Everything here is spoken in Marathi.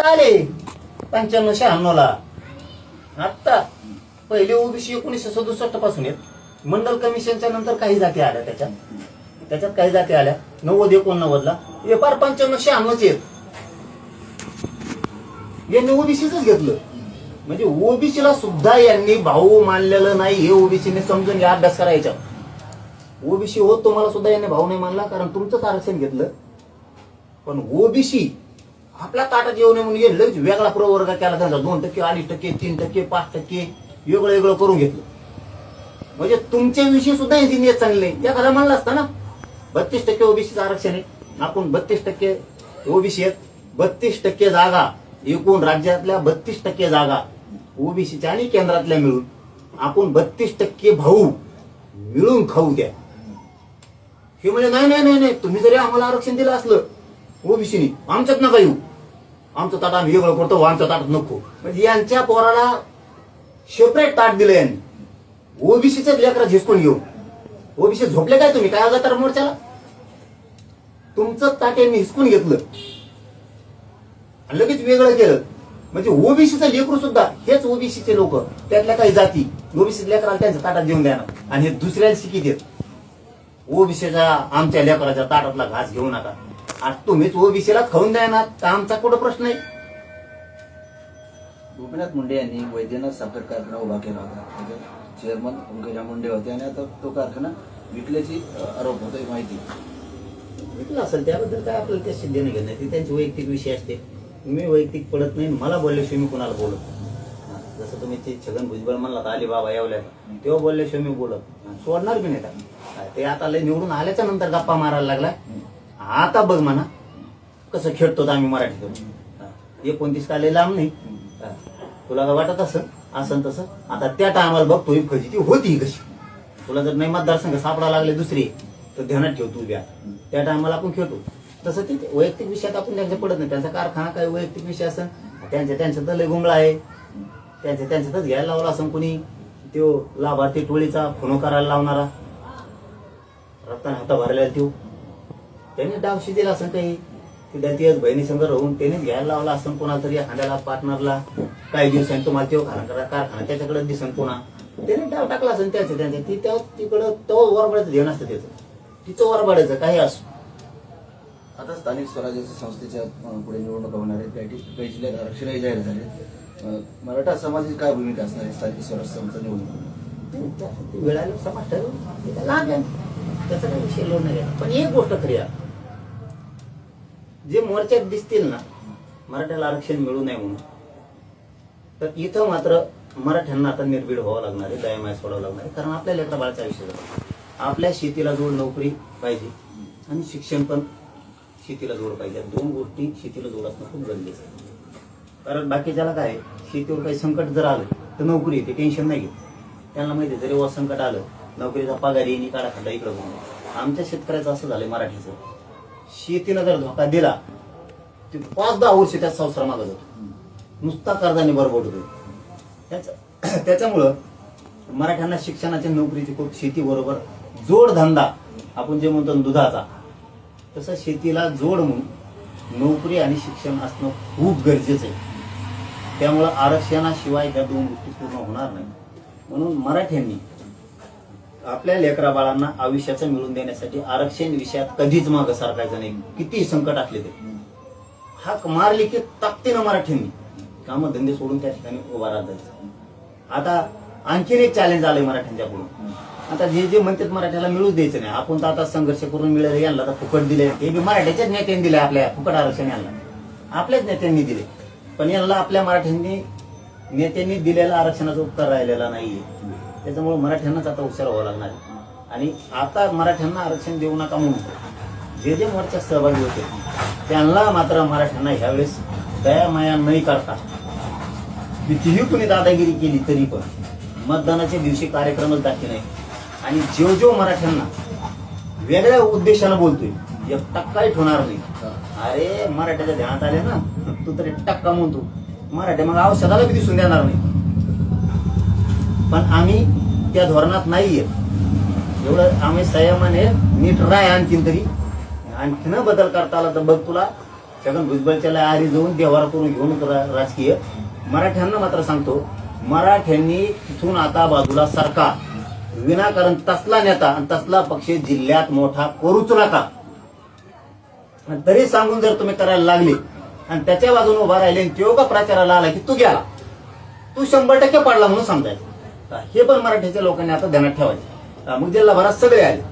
आत्ता आले. पंच्याण्णव शहाण्णवला. आत्ता पहिले ओबीसी एकोणीसशे सदुसष्टपासून आहेत. मंडल कमिशनच्या नंतर काही जाती आल्या त्याच्यात. त्याच्यात काही जाती आल्या. नव्वद एकोणनव्वदला. ला फार पंच्याण्णव शहाण्णवच आहेत. यांनी ओबीसीच घेतलं. म्हणजे ओबीसीला सुद्धा यांनी भाऊ मानलेलं नाही. हे ओबीसीने समजून या अभ्यास करायचा ओबीसी होत तुम्हाला सुद्धा यांनी भाऊ नाही मानला कारण तुमचंच आरक्षण घेतलं. पण ओबीसी आपल्या ताटात येऊ नये म्हणून लगेच वेगळा प्रवर्ग केला त्यांचा दोन टक्के अडीच टक्के तीन टक्के पाच टक्के वेगळं वेगळं करून घेतलं. म्हणजे तुमच्या विषयी सुद्धा यांची नियत चांगली नाही. एखादा म्हणला असता ना बत्तीस टक्के ओबीसीचं आरक्षण आहे. आपण बत्तीस टक्के ओबीसी आहेत. बत्तीस टक्के जागा एकूण राज्यातल्या बत्तीस टक्के जागा ओबीसीच्या आणि केंद्रातल्या मिळून आपण बत्तीस टक्के भाऊ मिळून खाऊ द्या. हे म्हणजे नाही नाही नाही नाही. तुम्ही जरी आम्हाला आरक्षण दिलं असलं ओबीसीनी आमच्यात नका येऊ. आमचं ताट आम्ही वेगळं करतो आमचं ताट नको. म्हणजे यांच्या पोराला सेपरेट ताट दिलं यांनी. ओबीसीचे लेकरा झिसकून घेऊ. ओबीसी झोपले काय तुम्ही? काय आला तर मोर्चाला? तुमचं ताट यांनी हिसकून घेतलं. आणि लगेच वेगळं केलं. म्हणजे ओबीसीचं लेकरू सुद्धा हेच ओबीसीचे लोक. त्यातल्या काही जाती. ओबीसी लेकराला त्यांच्या ताटात देऊन देणार. आणि हे दुसऱ्याला शिकी देत. ओबीसीच्या आमच्या लेकराच्या ताटातला घास घेऊ नका. आज तुम्हीच ओबीसीलाच खाऊन देणार तर आमचा कुठं प्रश्न आहे गोपीनाथ मुंडे यांनी वैद्यनाथ साखर कारखाना उभा केला होता त्याचे चेअरमन पंकजा मुंडे होते आणि आता तो कारखाना विकल्याची आरोप होतोय माहिती विकलं असेल त्याबद्दल काय आपल्याला त्याशी देणं घेणं नाही. ते त्यांचे वैयक्तिक विषय असते मी वैयक्तिक पडत नाही मला बोलल्याशिवाय मी कोणाला बोलत नाही. हा, जसं तुम्ही ते छगन भुजबळ म्हणला तर अलिबाबा येवल्या तेव्हा बोलल्याशिवाय मी बोलत नाही. सोडणार बी नाही त्याला. हा, ते आता लय निवडून आल्याच्यानंतर गप्पा मारायला लागला आता बघ म्हणा. कसं खेळतो आम्ही मराठीतून एकोणतीस काले लांब नाही. तुला का वाटत असं असं तसं? आता त्या टायमाला बघ तुझी फजिती होती कशी? तुला जर नाही मतदारसंघ सापडा लागले दुसरी तर ध्यानात ठेव तू द्या त्या टायमाला आपण खेळतो. तसं ते वैयक्तिक विषयात आपण त्यांच्या पडत नाही. त्यांचा कारखाना काही वैयक्तिक विषय असं त्यांच्या त्यांच्या तर लय गुंगळा आहे. त्यांच्या त्यांच्यातच घ्यायला लावला असं कोणी तो लाभार्थी टोळीचा फोन करायला लावणारा. रक्ताने हाता भरलेला तो त्याने डावशी दिला असं काही? तिथं तेच बहिणी संग राहून त्याने घ्यायला लावला असं कोणाला तरी एखाद्याला पार्टनरला. काही दिवसांनी तुम्हाला तो कारखाना कारखाना त्याच्याकडे दिसन पुन्हा. त्याने डाव टाकला असं त्याचं त्यांच्या ती त्या तिकडं तो वरबडायचं ध्यान असतं त्याचं. तिचं वरबडायचं काही असो. आता स्थानिक स्वराज्याच्या संस्थेच्या पुढे निवडणुका होणार आहेत. काही जिल्ह्यात आरक्षणही जाहीर झाले मराठा समाजाची काय भूमिका असणार आहे स्थानिक स्वराज्य संस्था निवडणूक? वेळाला समाज ठरवून त्याचा काही विषय लोड नाही. पण एक गोष्ट खरी आहे. जे मोर्चात दिसतील ना मराठ्याला आरक्षण मिळू नये म्हणून तर इथं मात्र मराठ्यांना आता निर्भीड व्हावं लागणार आहे दयामाय सोडावं लागणार आहे कारण आपल्या लेकरा बाळाचा विषय झाला आपल्या शेतीला जोड नोकरी पाहिजे आणि शिक्षण पण शेतीला जोड पाहिजे. दोन गोष्टी शेतीला जोड असणं खूप गरजेचं आहे. कारण बाकीच्याला काय आहे, शेतीवर काही संकट जर आलं तर नोकरी येते टेन्शन नाही घेत. त्यांना माहिती आहे, जरी वा संकट आलं नोकरीचा पगार येईन काढा खड्डा इकडं म्हणून आमच्या शेतकऱ्याचं असं झालंय मराठीचं. शेतीला जर धोका दिला ते पाच दहा वर्ष त्या संसार मागत होतो नुसता कर्जाने बरोबर होतो. त्याच्यामुळं मराठ्यांना शिक्षणाच्या नोकरीची खूप शेती बरोबर आपण जे म्हणतो दुधाचा तसं शेतीला जोड म्हणून नोकरी आणि शिक्षण असणं खूप गरजेचं आहे. त्यामुळं आरक्षणाशिवाय त्या दोन गोष्टी पूर्ण होणार नाही. म्हणून मराठ्यांनी आपल्या लेकरा बाळांना आयुष्याचं मिळून देण्यासाठी आरक्षण विषयात कधीच मागं सारखायचं नाही. किती संकट असले ते हाक मारली की ताकते ना मराठ्यांनी. काम धंदे सोडून त्या ठिकाणी उभा राहत आता आणखीन एक चॅलेंज आलंय मराठ्यांच्या आता जे जे म्हणतात मराठ्याला मिळूच द्यायचं नाही. आपण तर आता संघर्ष करून मिळेल यांना तर फुकट दिले हे बी मराठ्याच्याच नेत्यांनी दिले आपल्या. फुकट आरक्षण यांना. आपल्याच नेत्यांनी दिले पण यांना आपल्या मराठ्यांनी नेत्यांनी दिलेला आरक्षणाचा उपकार राहिलेला नाहीये. त्याच्यामुळे मराठ्यांनाच आता हुशार व्हावं लागणार आहे. आणि आता मराठ्यांना आरक्षण देऊ नका म्हणून जे जे मोर्चात सहभागी होते त्यांना मात्र मराठ्यांना ह्यावेळेस दयामाया नाही करता कितीही कुणी दादागिरी केली तरी पण मतदानाच्या दिवशी कार्यक्रमच दाखले नाही. आणि जो जो मराठ्यांना वेगळ्या उद्देशानं बोलतोय एक टक्काही ठेवणार नाही. अरे मराठ्याच्या ध्यानात आले ना तू तरी टक्का म्हणतो. मराठ्या मग औषधाला बी दिसून देणार नाही. पण आम्ही त्या धोरणात नाहीये. एवढं आम्ही संयमाने नीट राय आणखीन तरी. आणखीन बदल करता आला तर बघ तुला. छगन भुजबळच्या आरी जाऊन देवारा करून घेऊन रा- राजकीय. मराठ्यांना मात्र सांगतो मराठ्यांनी तिथून आता बाजूला सरकार. विनाकारण तसला नेता आणि तसला पक्ष जिल्ह्यात मोठा करूच नका. तरी सांगून जर तुम्ही करायला लागले आणि त्याच्या बाजूने उभा राहिले आणि तो का प्रचाराला आला की तू गेला. तू शंभर टक्के पडला म्हणून सांगतायत हे पण मराठीच्या लोकांनी आता ध्यानात ठेवायचे. मग जिल्हाभरात सगळे आले.